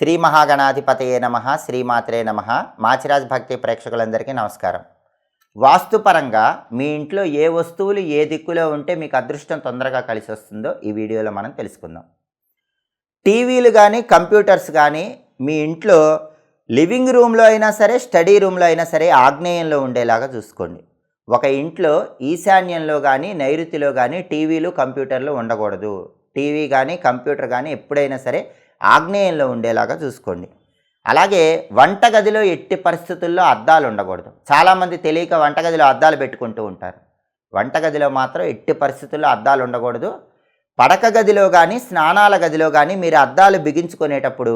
శ్రీ మహాగణాధిపతయే నమ శ్రీమాత్రే నమ. మాచిరాజ్ భక్తి ప్రేక్షకులందరికీ నమస్కారం. వాస్తుపరంగా మీ ఇంట్లో ఏ వస్తువులు ఏ దిక్కులో ఉంటే మీకు అదృష్టం తొందరగా కలిసి వస్తుందో ఈ వీడియోలో మనం తెలుసుకుందాం. టీవీలు కానీ కంప్యూటర్స్ కానీ మీ ఇంట్లో లివింగ్ రూమ్లో అయినా సరే స్టడీ రూమ్లో అయినా సరే ఆగ్నేయంలో ఉండేలాగా చూసుకోండి. ఒక ఇంట్లో ఈశాన్యంలో కానీ నైరుతిలో కానీ టీవీలు కంప్యూటర్లు ఉండకూడదు. టీవీ కానీ కంప్యూటర్ కానీ ఎప్పుడైనా సరే ఆగ్నేయంలో ఉండేలాగా చూసుకోండి. అలాగే వంటగదిలో ఎట్టి పరిస్థితుల్లో అద్దాలు ఉండకూడదు. చాలామంది తెలియక వంటగదిలో అద్దాలు పెట్టుకుంటూ ఉంటారు. వంటగదిలో మాత్రం ఎట్టి పరిస్థితుల్లో అద్దాలు ఉండకూడదు. పడక గదిలో కానీ స్నానాల గదిలో కానీ మీరు అద్దాలు బిగించుకునేటప్పుడు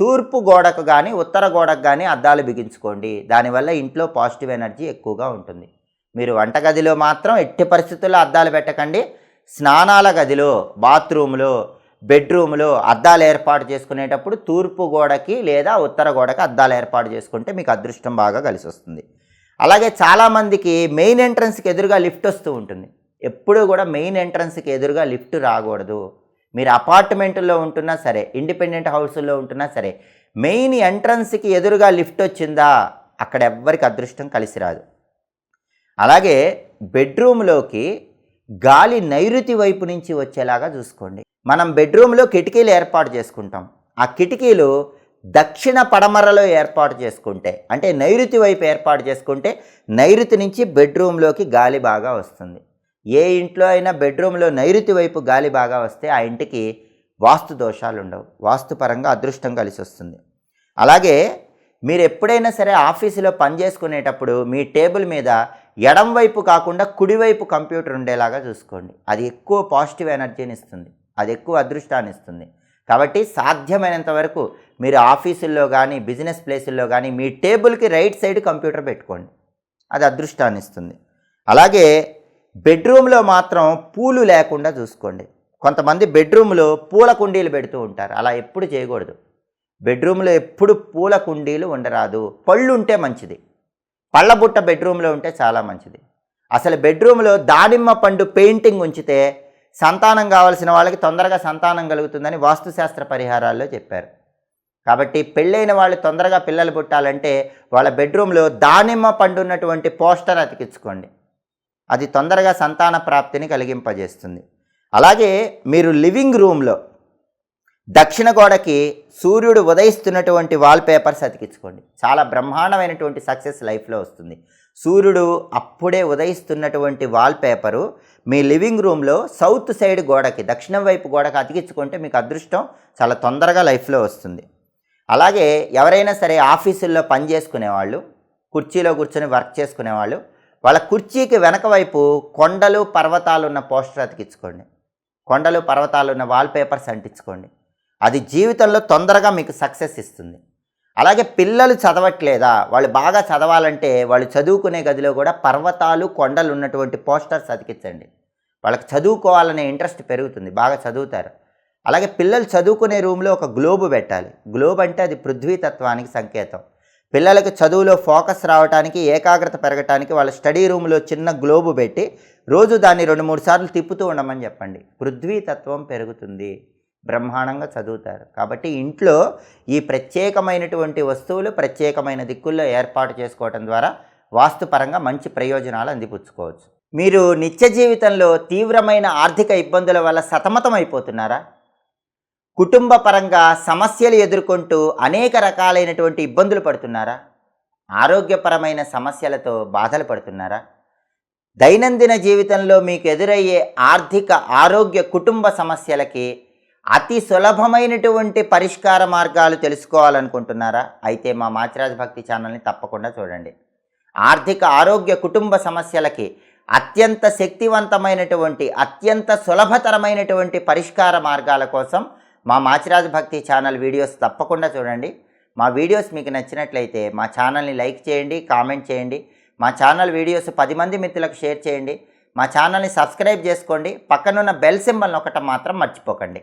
తూర్పు గోడకు కానీ ఉత్తర గోడకు కానీ అద్దాలు బిగించుకోండి. దానివల్ల ఇంట్లో పాజిటివ్ ఎనర్జీ ఎక్కువగా ఉంటుంది. మీరు వంటగదిలో మాత్రం ఎట్టి పరిస్థితుల్లో అద్దాలు పెట్టకండి. స్నానాల గదిలో బాత్రూంలో బెడ్రూమ్లో అద్దాలు ఏర్పాటు చేసుకునేటప్పుడు తూర్పు గోడకి లేదా ఉత్తర గోడకి అద్దాలు ఏర్పాటు చేసుకుంటే మీకు అదృష్టం బాగా కలిసి వస్తుంది. అలాగే చాలామందికి మెయిన్ ఎంట్రన్స్కి ఎదురుగా లిఫ్ట్ వస్తూ ఉంటుంది. ఎప్పుడూ కూడా మెయిన్ ఎంట్రన్స్కి ఎదురుగా లిఫ్ట్ రాకూడదు. మీరు అపార్ట్మెంట్లో ఉంటున్నా సరే ఇండిపెండెంట్ హౌస్లో ఉంటున్నా సరే మెయిన్ ఎంట్రన్స్కి ఎదురుగా లిఫ్ట్ వచ్చిందా అక్కడ ఎవ్వరికి అదృష్టం కలిసి రాదు. అలాగే బెడ్రూమ్లోకి గాలి నైరుతి వైపు నుంచి వచ్చేలాగా చూసుకోండి. మనం బెడ్రూమ్లో కిటికీలు ఏర్పాటు చేసుకుంటాం. ఆ కిటికీలు దక్షిణ పడమరలో ఏర్పాటు చేసుకుంటే అంటే నైరుతి వైపు ఏర్పాటు చేసుకుంటే నైరుతి నుంచి బెడ్రూమ్లోకి గాలి బాగా వస్తుంది. ఏ ఇంట్లో అయినా బెడ్రూమ్లో నైరుతి వైపు గాలి బాగా వస్తే ఆ ఇంటికి వాస్తు దోషాలు ఉండవు. వాస్తుపరంగా అదృష్టం కలిసి వస్తుంది. అలాగే మీరు ఎప్పుడైనా సరే ఆఫీసులో పని చేసుకునేటప్పుడు మీ టేబుల్ మీద ఎడం వైపు కాకుండా కుడివైపు కంప్యూటర్ ఉండేలాగా చూసుకోండి. అది ఎక్కువ పాజిటివ్ ఎనర్జీని ఇస్తుంది. అది ఎక్కువ అదృష్టాన్ని ఇస్తుంది. కాబట్టి సాధ్యమైనంత వరకు మీరు ఆఫీసుల్లో కానీ బిజినెస్ ప్లేసుల్లో కానీ మీ టేబుల్కి రైట్ సైడ్ కంప్యూటర్ పెట్టుకోండి. అది అదృష్టాన్ని ఇస్తుంది. అలాగే బెడ్రూమ్లో మాత్రం పూలు లేకుండా చూసుకోండి. కొంతమంది బెడ్రూమ్లో పూల కుండీలు పెడుతూ ఉంటారు. అలా ఎప్పుడు చేయకూడదు. బెడ్రూమ్లో ఎప్పుడు పూల కుండీలు ఉండరాదు. పళ్ళు ఉంటే మంచిది. పళ్ళబుట్ట బెడ్రూమ్లో ఉంటే చాలా మంచిది. అసలు బెడ్రూమ్లో దానిమ్మ పండు పెయింటింగ్ ఉంచితే సంతానం కావాల్సిన వాళ్ళకి తొందరగా సంతానం కలుగుతుందని వాస్తుశాస్త్ర పరిహారాల్లో చెప్పారు. కాబట్టి పెళ్ళైన వాళ్ళు తొందరగా పిల్లలు పుట్టాలంటే వాళ్ళ బెడ్రూమ్లో దానిమ్మ పండు ఉన్నటువంటి పోస్టర్ అతికించుకోండి. అది తొందరగా సంతాన ప్రాప్తిని కలిగింపజేస్తుంది. అలాగే మీరు లివింగ్ రూమ్లో దక్షిణ గోడకి సూర్యుడు ఉదయిస్తున్నటువంటి వాల్ పేపర్స్ అతికించుకోండి చాలా బ్రహ్మాండమైనటువంటి సక్సెస్ లైఫ్లో వస్తుంది. సూర్యుడు అప్పుడే ఉదయిస్తున్నటువంటి వాల్పేపరు మీ లివింగ్ రూమ్లో సౌత్ సైడ్ గోడకి దక్షిణం వైపు గోడకి అతికించుకుంటే మీకు అదృష్టం చాలా తొందరగా లైఫ్లో వస్తుంది. అలాగే ఎవరైనా సరే ఆఫీసుల్లో పనిచేసుకునేవాళ్ళు కుర్చీలో కూర్చొని వర్క్ చేసుకునేవాళ్ళు వాళ్ళ కుర్చీకి వెనక వైపు కొండలు పర్వతాలు ఉన్న పోస్టర్ అతికించుకోండి. కొండలు పర్వతాలు ఉన్న వాల్ పేపర్స్ అంటించుకోండి అది జీవితంలో తొందరగా మీకు సక్సెస్ ఇస్తుంది. అలాగే పిల్లలు చదవట్లేదా? వాళ్ళు బాగా చదవాలంటే వాళ్ళు చదువుకునే గదిలో కూడా పర్వతాలు కొండలు ఉన్నటువంటి పోస్టర్స్ అతికించండి. వాళ్ళకి చదువుకోవాలనే ఇంట్రెస్ట్ పెరుగుతుంది బాగా చదువుతారు. అలాగే పిల్లలు చదువుకునే రూమ్లో ఒక గ్లోబు పెట్టాలి. గ్లోబ్ అంటే అది పృథ్వీతత్వానికి సంకేతం. పిల్లలకు చదువులో ఫోకస్ రావడానికి ఏకాగ్రత పెరగటానికి వాళ్ళ స్టడీ రూమ్లో చిన్న గ్లోబు పెట్టి రోజు దాన్ని రెండు మూడు సార్లు తిప్పుతూ ఉండమని చెప్పండి. పృథ్వీతత్వం పెరుగుతుంది. బ్రహ్మాండంగా చదువుతారు. కాబట్టి ఇంట్లో ఈ ప్రత్యేకమైనటువంటి వస్తువులు ప్రత్యేకమైన దిక్కుల్లో ఏర్పాటు చేసుకోవటం ద్వారా వాస్తుపరంగా మంచి ప్రయోజనాలు అందిపుచ్చుకోవచ్చు. మీరు నిత్య జీవితంలో తీవ్రమైన ఆర్థిక ఇబ్బందుల వల్ల సతమతం అయిపోతున్నారా? కుటుంబ పరంగా సమస్యలు ఎదుర్కొంటూ అనేక రకాలైనటువంటి ఇబ్బందులు పడుతున్నారా? ఆరోగ్యపరమైన సమస్యలతో బాధలు పడుతున్నారా? దైనందిన జీవితంలో మీకు ఎదురయ్యే ఆర్థిక ఆరోగ్య కుటుంబ సమస్యలకి అతి సులభమైనటువంటి పరిష్కార మార్గాలు తెలుసుకోవాలనుకుంటున్నారా? అయితే మా మాచిరాజ్ భక్తి ఛానల్ని తప్పకుండా చూడండి. ఆర్థిక ఆరోగ్య కుటుంబ సమస్యలకి అత్యంత శక్తివంతమైనటువంటి అత్యంత సులభతరమైనటువంటి పరిష్కార మార్గాల కోసం మా మాచిరాజ్ భక్తి ఛానల్ వీడియోస్ తప్పకుండా చూడండి. మా వీడియోస్ మీకు నచ్చినట్లయితే మా ఛానల్ని లైక్ చేయండి కామెంట్ చేయండి. మా ఛానల్ వీడియోస్ పది మంది మిత్రులకు షేర్ చేయండి. మా ఛానల్ని సబ్స్క్రైబ్ చేసుకోండి. పక్కనున్న బెల్ సింబల్ని ఒకటి మాత్రం మర్చిపోకండి.